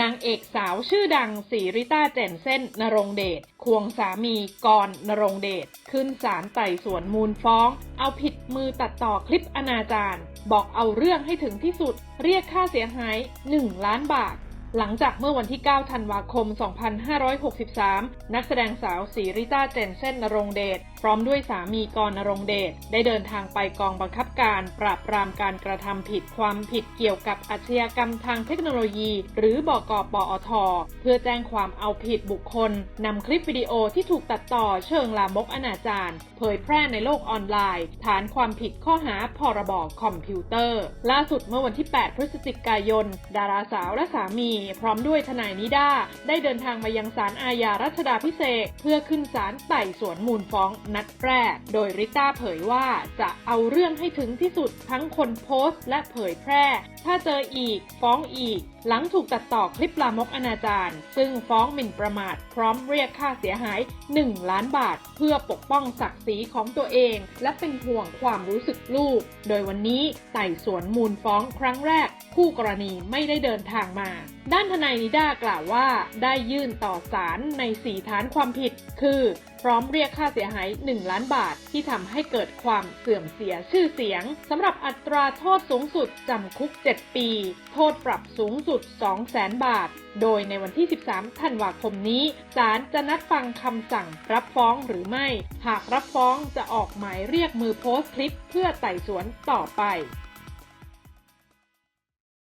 นางเอกสาวชื่อดังสีริต้าเจนเซ่นนรงเดชควงสามีกรนรงเดชขึ้นศาลไต่สวนมูลฟ้อง เอาผิดมือตัดต่อคลิปอนาจารบอกเอาเรื่องให้ถึงที่สุด เรียกค่าเสียหาย 1 ล้านบาท หลังจากเมื่อวันที่ 9 ธันวาคม 2563 นักแสดงสาวสีริต้าเจนเซนนรงเดช พร้อมด้วยสามีกรนรงเดช ได้เดินทางไปกองบังคับการปราบปรามการกระทำผิดความผิดเกี่ยวกับอาชญากรรมทางเทคโนโลยี หรือบกปอท เพื่อแจ้งความเอาผิดบุคคลนำคลิปวิดีโอที่ถูกตัดต่อเชิงลามกอนาจารเผยแพร่ในโลกออนไลน์ ฐานความผิดข้อหาพรบคอมพิวเตอร์ ล่าสุดเมื่อวันที่ 8 พฤศจิกายน ดาราสาวและสามีพร้อมด้วยทนายนิด้าได้เดินทางมายังศาลอาญารัชดาพิเศษเพื่อขึ้นศาลไต่สวนมูลฟ้องนัดแรก โดยริต้าเผยว่าจะเอาเรื่องให้ถึงที่สุดทั้งคนโพสต์และเผยแพร่ ถ้าเจออีกฟ้องอีก หลังถูกตัดต่อคลิปลามกอนาจารซึ่งฟ้องหมิ่นประมาท พร้อมเรียกค่าเสียหาย 1 ล้านบาท เพื่อปกป้องศักดิ์ศรีของตัวเอง และเป็นห่วงความรู้สึกลูก โดยวันนี้ไต่สวนมูลฟ้องครั้งแรก คู่กรณีไม่ได้เดินทางมา ด้านทนายนิด้ากล่าวว่าได้ยื่นต่อศาลใน 4 ฐานความผิด คือ พร้อมเรียกค่าเสียหาย 1 ล้านบาทที่ทำให้เกิดความเสื่อมเสียชื่อเสียงสำหรับอัตราโทษสูงสุดจำคุก 7 ปี โทษปรับสูงสุด 200,000 บาท โดยในวันที่ 13 ธันวาคมนี้ศาลจะนัดฟังคำสั่งรับฟ้องหรือไม่ หากรับฟ้องจะออกหมายเรียกมือโพสต์คลิปเพื่อไต่สวนต่อไป